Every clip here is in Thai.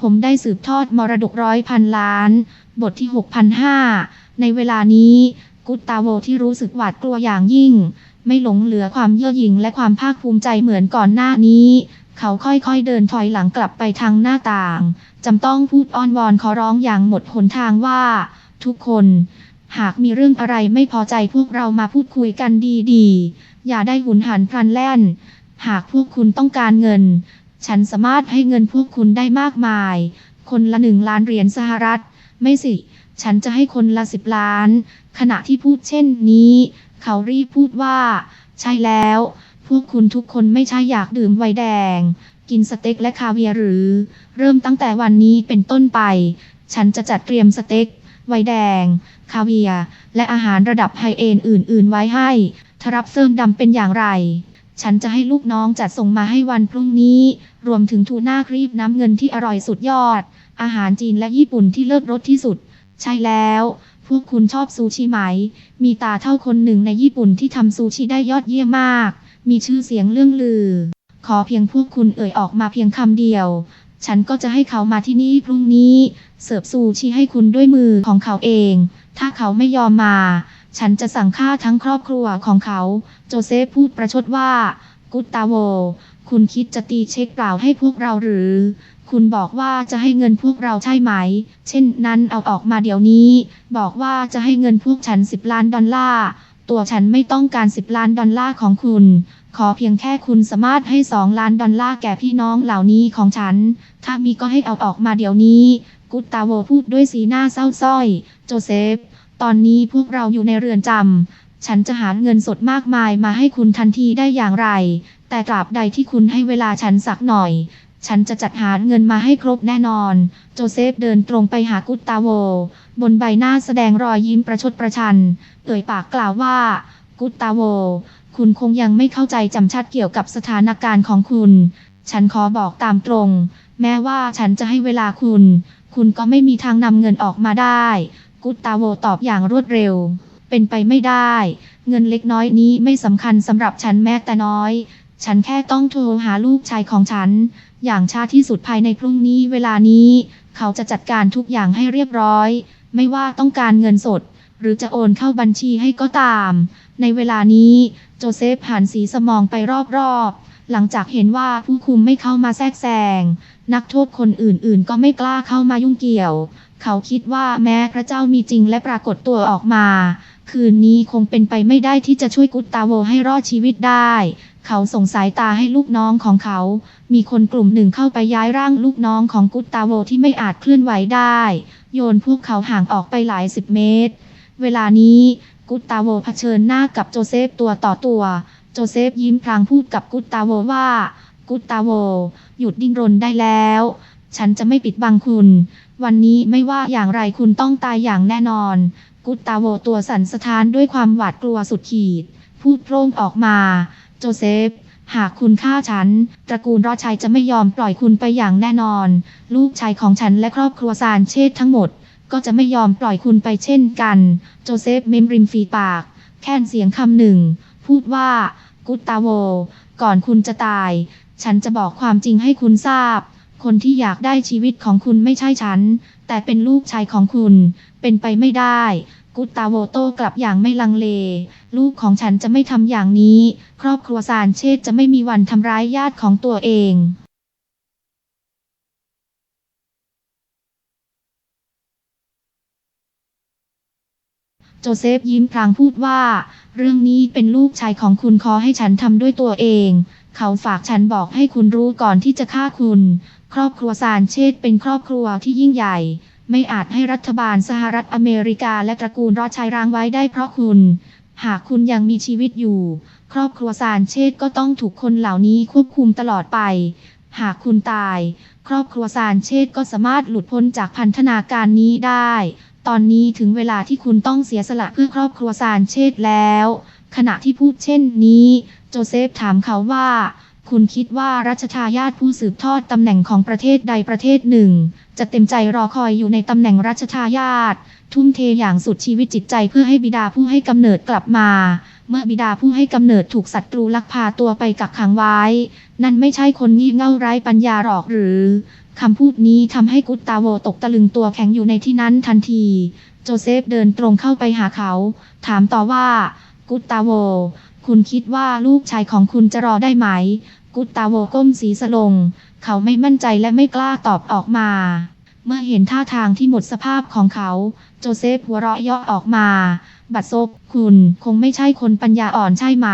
ผมได้สืบทอดมรดกร้อยพันล้าน บทที่ 6,005 ในเวลานี้กุตตาโวที่รู้สึกหวาดกลัวอย่างยิ่ง ไม่หลงเหลือความเย่อหยิ่งและความภาคภูมิใจเหมือนก่อนหน้านี้ เขาค่อยๆเดินถอยหลังกลับไปทางหน้าต่าง จำต้องพูดอ้อนวอนขอร้องอย่างหมดหนทางว่า ทุกคน หากมีเรื่องอะไรไม่พอใจพวกเรามาพูดคุยกันดีๆ อย่าได้หุนหันพลันแล่น หากพวกคุณต้องการเงิน ฉันสามารถให้เงินพวกคุณได้มากมาย คนละหนึ่งล้านเหรียญสหรัฐ ไม่สิ ฉันจะให้คนละสิบล้าน ขณะที่พูดเช่นนี้ เขารีบพูดว่า ใช่แล้ว พวกคุณทุกคนไม่ใช่อยากดื่มไวน์แดง กินสเต็กและคาเวียร์หรือ เริ่มตั้งแต่วันนี้เป็นต้นไป ฉันจะจัดเตรียมสเต็กไวน์แดง คาเวียร์และอาหารระดับไฮเอนอื่น ๆ ไว้ให้ถ้ารับเสริมดำเป็นอย่างไร ฉันจะให้ลูกน้องจัดส่งมาให้วันพรุ่งนี้ รวมถึงทูน่าครีบน้ำเงินที่อร่อยสุดยอด อาหารจีนและญี่ปุ่นที่เลิศรสที่สุด ใช่แล้ว พวกคุณชอบซูชิไหม มีตาเท่าคนหนึ่งในญี่ปุ่นที่ทำซูชิได้ยอดเยี่ยมมาก มีชื่อเสียงเรื่องลือ ขอเพียงพวกคุณเอ่ยออกมาเพียงคำเดียว ฉันก็จะให้เขามาที่นี่พรุ่งนี้ เสิร์ฟซูชิให้คุณด้วยมือของเขาเอง ถ้าเขาไม่ยอมมา ฉันจะสั่งฆ่าทั้งครอบครัวของเขา โจเซฟพูดประชดว่ากุตตาโว คุณคิดจะตีเช็คเปล่าให้พวกเราหรือ คุณบอกว่าจะให้เงินพวกเราใช่ไหม เช่นนั้นเอาออกมาเดี๋ยวนี้ บอกว่าจะให้เงินพวกฉัน 10 ล้านดอลลาร์ ตัวฉันไม่ต้องการ 10 ล้านดอลลาร์ของคุณ ขอเพียงแค่คุณสามารถให้ 2 ล้านดอลลาร์แก่พี่น้องเหล่านี้ของฉัน ถ้ามีก็ให้เอาออกมาเดี๋ยวนี้ กุตตาโวพูดด้วยสีหน้าเศร้าส้อย โจเซฟ ตอนนี้พวกเราอยู่ในเรือนจำฉันจะหาเงินสดมากมายมาให้คุณทันทีได้อย่างไร แต่ตราบใดที่คุณให้เวลาฉันสักหน่อย ฉันจะจัดหาเงินมาให้ครบแน่นอน โจเซฟเดินตรงไปหากุตตาโว บนใบหน้าแสดงรอยยิ้มประชดประชัน เอ่ยปากกล่าวว่า กุตตาโว คุณคงยังไม่เข้าใจจำชัดเกี่ยวกับสถานการณ์ของคุณ ฉันขอบอกตามตรง แม้ว่าฉันจะให้เวลาคุณ คุณก็ไม่มีทางนำเงินออกมาได้ กุตตาโวตอบอย่างรวดเร็ว เป็นไปไม่ได้ เงินเล็กน้อยนี้ไม่สำคัญสำหรับฉันแม้แต่น้อย ฉันแค่ต้องโทรหาลูกชายของฉัน อย่างช้าที่สุดภายในพรุ่งนี้เวลานี้ เขาจะจัดการทุกอย่างให้เรียบร้อย ไม่ว่าต้องการเงินสด หรือจะโอนเข้าบัญชีให้ก็ตาม ในเวลานี้ โจเซฟหันสีสมองไปรอบๆ หลังจากเห็นว่าผู้คุมไม่เข้ามาแทรกแซง นักโทษคนอื่นๆ ก็ไม่กล้าเข้ามายุ่งเกี่ยว เขาคิดว่าแม้พระเจ้ามีจริงและปรากฏตัวออกมา คืนนี้คงเป็นไปไม่ได้ที่จะช่วยกุตตาโวให้รอดชีวิตได้ เขาส่งสายตาให้ลูกน้องของเขา มีคนกลุ่มหนึ่งเข้าไปย้ายร่างลูกน้องของกุตตาโวที่ไม่อาจเคลื่อนไหวได้ โยนพวกเขาห่างออกไปหลายสิบเมตร เวลานี้กุตตาโวเผชิญหน้ากับโจเซฟตัวต่อตัว โจเซฟยิ้มพลางพูดกับกุตตาโวว่า กุตตาโว หยุดดิ้นรนได้แล้ว ฉันจะไม่ปิดบังคุณ วันนี้ไม่ว่าอย่างไรคุณต้องตายอย่างแน่นอน กุตตาโวตัวสั่นสะท้านด้วยความหวาดกลัวสุดขีด พูดโพร่งออกมา โจเซฟ หากคุณฆ่าฉัน ตระกูลรอชัยจะไม่ยอมปล่อยคุณไปอย่างแน่นอน ลูกชายของฉันและครอบครัวซานเชษทั้งหมด ก็จะไม่ยอมปล่อยคุณไปเช่นกัน โจเซฟเมมริมฝีปาก แค่นเสียงคำหนึ่ง พูดว่า กุตตาโว ก่อนคุณจะตาย ฉันจะบอกความจริงให้คุณทราบ คนที่อยากได้ชีวิตของคุณไม่ใช่ฉัน แต่เป็นลูกชายของคุณ เป็นไปไม่ได้ กุตตาโวโต้กลับอย่างไม่ลังเล ลูกของฉันจะไม่ทำอย่างนี้ ครอบครัวซานเชษจะไม่มีวันทำร้ายญาติของตัวเองโจเซฟยิ้มพลางพูดว่า เรื่องนี้เป็นลูกชายของคุณขอให้ฉันทำด้วยตัวเอง เขาฝากฉันบอกให้คุณรู้ก่อนที่จะฆ่าคุณ ครอบครัวซานเชษเป็นครอบครัวที่ยิ่งใหญ่ ไม่อาจให้รัฐบาลสหรัฐอเมริกาและตระกูลรอดชัยรางไว้ได้เพราะคุณ หากคุณยังมีชีวิตอยู่ ครอบครัวซานเชษก็ต้องถูกคนเหล่านี้ควบคุมตลอดไป หากคุณตาย ครอบครัวซานเชษก็สามารถหลุดพ้นจากพันธนาการนี้ได้ ตอนนี้ถึงเวลาที่คุณต้องเสียสละเพื่อครอบครัวซานเชษแล้ว ขณะที่พูดเช่นนี้ โจเซฟถามเขาว่า คุณคิดว่ารัชทายาทผู้สืบทอดตำแหน่งของประเทศใดประเทศหนึ่ง จะเต็มใจรอคอยอยู่ในตำแหน่งรัชทายาททุ่มเทอย่างสุดชีวิตจิตใจเพื่อให้บิดาผู้ให้กำเนิดกลับมา เมื่อบิดาผู้ให้กำเนิดถูกศัตรูลักพาตัวไปกักขังไว้ นั่นไม่ใช่คนงี่เง่าไร้ปัญญาหรอกหรือคำพูดนี้ทำให้กุตตาโวตกตะลึงตัวแข็งอยู่ในที่นั้นทันที โจเซฟเดินตรงเข้าไปหาเขา ถามต่อว่า กุตตาโว คุณคิดว่าลูกชายของคุณจะรอได้ไหม กุตตาโวก้มศีรษะลง เขาไม่มั่นใจและไม่กล้าตอบออกมา เมื่อเห็นท่าทางที่หมดสภาพของเขา โจเซฟหัวเราะเยาะออกมา บัดซบคุณคงไม่ใช่คนปัญญาอ่อนใช่ไหม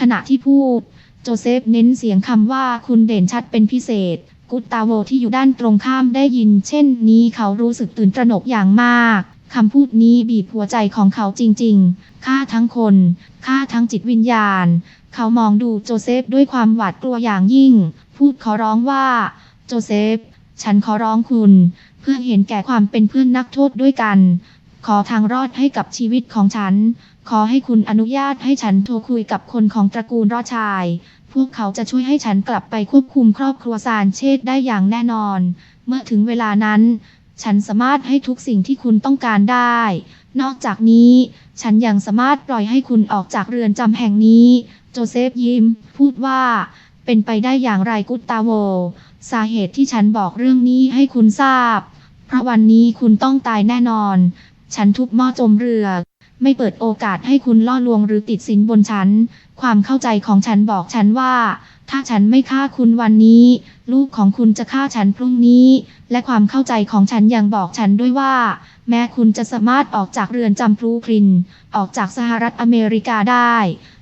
ขณะที่พูด โจเซฟเน้นเสียงคำว่าคุณเด่นชัดเป็นพิเศษ กุตตาโวที่อยู่ด้านตรงข้ามได้ยิน เช่นนี้เขารู้สึกตื่นตระหนกอย่างมาก คำพูดนี้บีบหัวใจของเขาจริงๆ ฆ่าทั้งคน ฆ่าทั้งจิตวิญญาณ เขามองดูโจเซฟด้วยความหวาดกลัวอย่างยิ่ง พูดขอร้องว่า โจเซฟ ฉันขอร้องคุณ เพื่อเห็นแก่ความเป็นเพื่อนนักโทษด้วยกัน ขอทางรอดให้กับชีวิตของฉัน ขอให้คุณอนุญาตให้ฉันโทรคุยกับคนของตระกูลรอดชาย พวกเขาจะช่วยให้ฉันกลับไปควบคุมครอบครัวซานเชษได้อย่างแน่นอน เมื่อถึงเวลานั้น ฉันสามารถให้ทุกสิ่งที่คุณต้องการได้ นอกจากนี้ ฉันยังสามารถปล่อยให้คุณออกจากเรือนจำแห่งนี้ โจเซฟยิ้ม พูดว่า เป็นไปได้อย่างไรกุตตาโว สาเหตุที่ฉันบอกเรื่องนี้ให้คุณทราบ เพราะวันนี้คุณต้องตายแน่นอน ฉันทุบหม้อจมเรือไม่เปิดโอกาสให้คุณล่อลวงหรือติดสินบนฉัน ความเข้าใจของฉันบอกฉันว่า ถ้าฉันไม่ฆ่าคุณวันนี้ ลูกของคุณจะฆ่าฉันพรุ่งนี้ และความเข้าใจของฉันยังบอกฉันด้วยว่า แม้คุณจะสามารถออกจากเรือนจำพลูพริน ออกจากสหรัฐอเมริกาได้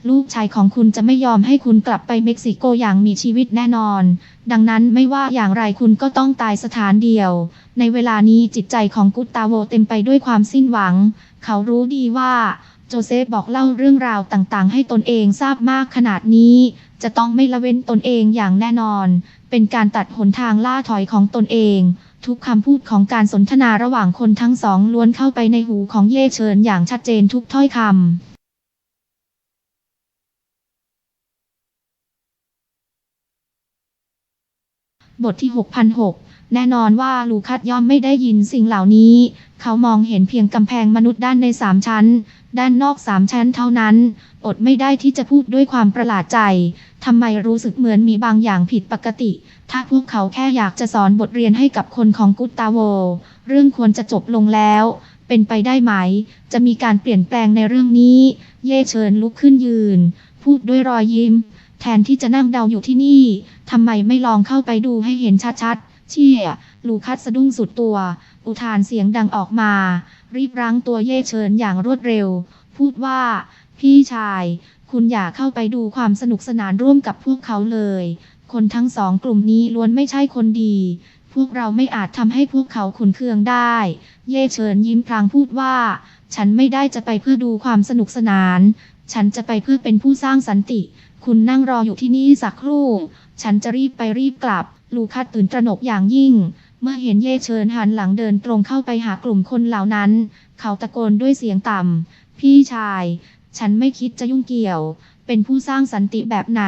ลูกชายของคุณจะไม่ยอมให้คุณกลับไปเม็กซิโกอย่างมีชีวิตแน่นอน ดังนั้นไม่ว่าอย่างไรคุณก็ต้องตายสถานเดียว ในเวลานี้จิตใจของกุตตาโวเต็มไปด้วยความสิ้นหวัง เขารู้ดีว่าโจเซฟบอกเล่าเรื่องราวต่างๆ ให้ตนเองทราบมากขนาดนี้ จะต้องไม่ละเว้นตนเองอย่างแน่นอน เป็นการตัดหนทางล่าถอยของตนเอง ทุกคำพูดของการสนทนาระหว่างคนทั้งสองล้วนเข้าไปในหูของเย่เฉินอย่างชัดเจนทุกถ้อยคำบทที่ 6,006 แน่นอนว่าลูคัสย่อมไม่ได้ยินสิ่งเหล่านี้ เขามองเห็นเพียงกำแพงมนุษย์ด้านในสามชั้น ด้านนอกสามชั้นเท่านั้น อดไม่ได้ที่จะพูดด้วยความประหลาดใจ ทำไมรู้สึกเหมือนมีบางอย่างผิดปกติ ถ้าพวกเขาแค่อยากจะสอนบทเรียนให้กับคนของกุตตาโว เรื่องควรจะจบลงแล้ว เป็นไปได้ไหม จะมีการเปลี่ยนแปลงในเรื่องนี้ เย่เชิญลุกขึ้นยืน พูดด้วยรอยยิ้ม แทนที่จะนั่งเดาอยู่ที่นี่ ทำไมไม่ลองเข้าไปดูให้เห็นชัดๆ เชี่ย ลูคัสสะดุ้งสุดตัว อุทานเสียงดังออกมา รีบรั้งตัวเย่เชิญอย่างรวดเร็ว พูดว่า พี่ชาย คุณอย่าเข้าไปดูความสนุกสนานร่วมกับพวกเขาเลย คนทั้งสองกลุ่มนี้ล้วนไม่ใช่คนดี พวกเราไม่อาจทำให้พวกเขาขุนเคืองได้ เย่เชิญยิ้มพลางพูดว่า ฉันไม่ได้จะไปเพื่อดูความสนุกสนาน ฉันจะไปเพื่อเป็นผู้สร้างสันติ คุณนั่งรออยู่ที่นี่สักครู่ ฉันจะรีบไปรีบกลับ ลูคัสตื่นตระหนกอย่างยิ่ง เมื่อเห็นเย่เชิญหันหลังเดินตรงเข้าไปหากลุ่มคนเหล่านั้น เขาตะโกนด้วยเสียงต่ำ พี่ชาย ฉันไม่คิดจะยุ่งเกี่ยว เป็นผู้สร้างสันติแบบไหน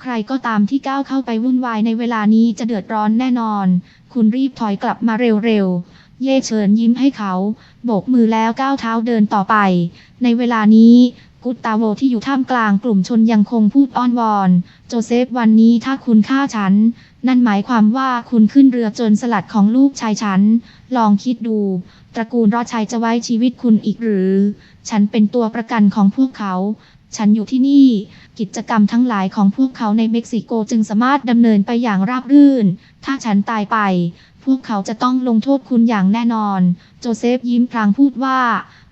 ใครก็ตามที่ก้าวเข้าไปวุ่นวายในเวลานี้จะเดือดร้อนแน่นอน คุณรีบถอยกลับมาเร็วๆ เย่เชิญยิ้มให้เขา โบกมือแล้วก้าวเท้าเดินต่อไป ในเวลานี้กุตตาโวที่อยู่ท่ามกลางกลุ่มชนยังคงพูดอ้อนวอน โจเซฟวันนี้ถ้าคุณฆ่าฉัน นั่นหมายความว่าคุณขึ้นเรือจนสลัดของลูกชายฉัน ลองคิดดู ตระกูลรอดชัยจะไว้ชีวิตคุณอีกหรือ ฉันเป็นตัวประกันของพวกเขา ฉันอยู่ที่นี่ กิจกรรมทั้งหลายของพวกเขาในเม็กซิโกจึงสามารถดำเนินไปอย่างราบรื่น ถ้าฉันตายไป พวกเขาจะต้องลงโทษคุณอย่างแน่นอน โจเซฟยิ้มพลางพูดว่า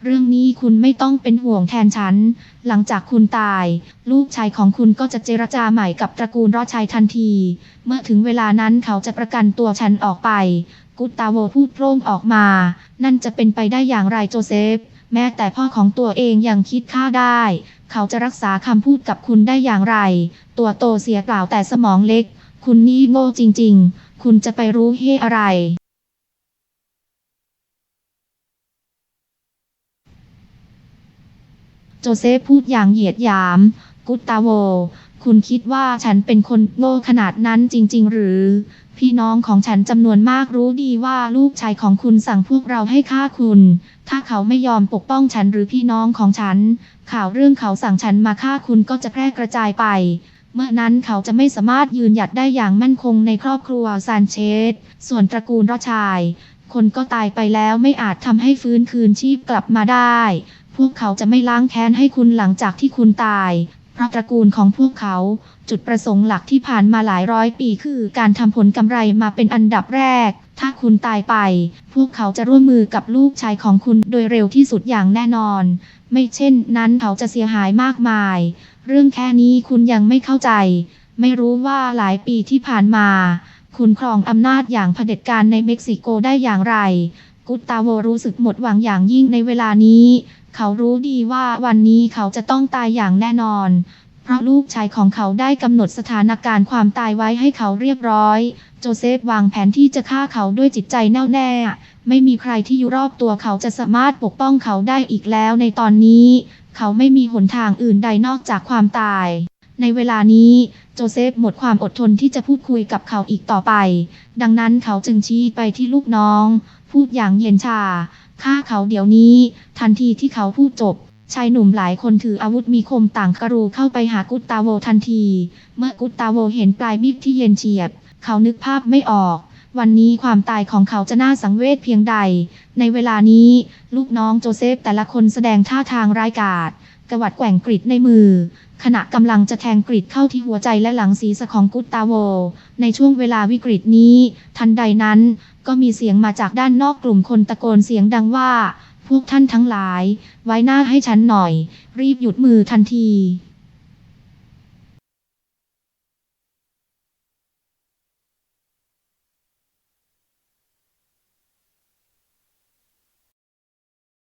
เรื่องนี้คุณไม่ต้องเป็นห่วงแทนฉัน หลังจากคุณตาย ลูกชายของคุณก็จะเจรจาใหม่กับตระกูลรอดชัยทันที เมื่อถึงเวลานั้นเขาจะประกันตัวฉันออกไป กุตตาโวพูดโพร่งออกมา นั่นจะเป็นไปได้อย่างไรโจเซฟ แม้แต่พ่อของตัวเองยังคิดฆ่าได้ เขาจะรักษาคำพูดกับคุณได้อย่างไร ตัวโตเสียเปล่าวแต่สมองเล็ก คุณนี่โง่จริง ๆ คุณจะไปรู้เฮอะไร จเซฟพูดอย่างเหยียดหยาม กุตตาโว คุณคิดว่าฉันเป็นคนโง่ขนาดนั้นจริง ๆ หรือ พี่น้องของฉันจำนวนมากรู้ดีว่าลูกชายของคุณสั่งพวกเราให้ฆ่าคุณ ถ้าเขาไม่ยอมปกป้องฉันหรือพี่น้องของฉัน ข่าวเรื่องเขาสั่งฉันมาฆ่าคุณก็จะแพร่กระจายไป เมื่อนั้นเขาจะไม่สามารถยืนหยัดได้อย่างมั่นคงในครอบครัวซานเชสส่วนตระกูลรอชายคนก็ตายไปแล้วไม่อาจทำให้ฟื้นคืนชีพกลับมาได้ พวกเขาจะไม่ล้างแค้นให้คุณหลังจากที่คุณตาย เพราะตระกูลของพวกเขา จุดประสงค์หลักที่ผ่านมาหลายร้อยปีคือการทำผลกำไรมาเป็นอันดับแรก ถ้าคุณตายไป พวกเขาจะร่วมมือกับลูกชายของคุณโดยเร็วที่สุดอย่างแน่นอน ไม่เช่นนั้นเขาจะเสียหายมากมาย เรื่องแค่นี้คุณยังไม่เข้าใจ ไม่รู้ว่าหลายปีที่ผ่านมาคุณครองอำนาจอย่างเผด็จการในเม็กซิโกได้อย่างไร กุตาโวรู้สึกหมดหวังอย่างยิ่งในเวลานี้ เขารู้ดีว่าวันนี้เขาจะต้องตายอย่างแน่นอน เพราะลูกชายของเขาได้กำหนดสถานการณ์ความตายไว้ให้เขาเรียบร้อย โจเซฟวางแผนที่จะฆ่าเขาด้วยจิตใจแน่วแน่ ไม่มีใครที่อยู่รอบตัวเขาจะสามารถปกป้องเขาได้อีกแล้วในตอนนี้ เขาไม่มีหนทางอื่นใดนอกจากความตาย ในเวลานี้โจเซฟหมดความอดทนที่จะพูดคุยกับเขาอีกต่อไป ดังนั้นเขาจึงชี้ไปที่ลูกน้อง พูดอย่างเย็นชา ฆ่าเขาเดี๋ยวนี้ ทันทีที่เขาพูดจบชายหนุ่มหลายคนถืออาวุธมีคมต่างกรูเข้าไปหากุตตาโวทันที เมื่อกุตตาโวเห็นปลายมีดที่เย็นเฉียบ เขานึกภาพไม่ออก วันนี้ความตายของเขาจะน่าสังเวชเพียงใด ในเวลานี้ ลูกน้องโจเซฟแต่ละคนแสดงท่าทางร้ายกาจ กวัดแกว่งกริดในมือ ขณะกำลังจะแทงกริดเข้าที่หัวใจและหลังศีรษะของกุตตาโว ในช่วงเวลาวิกฤตนี้ ทันใดนั้น ก็มีเสียงมาจากด้านนอกกลุ่มคนตะโกนเสียงดังว่า พวกท่านทั้งหลาย ไว้หน้าให้ฉันหน่อย รีบหยุดมือทันที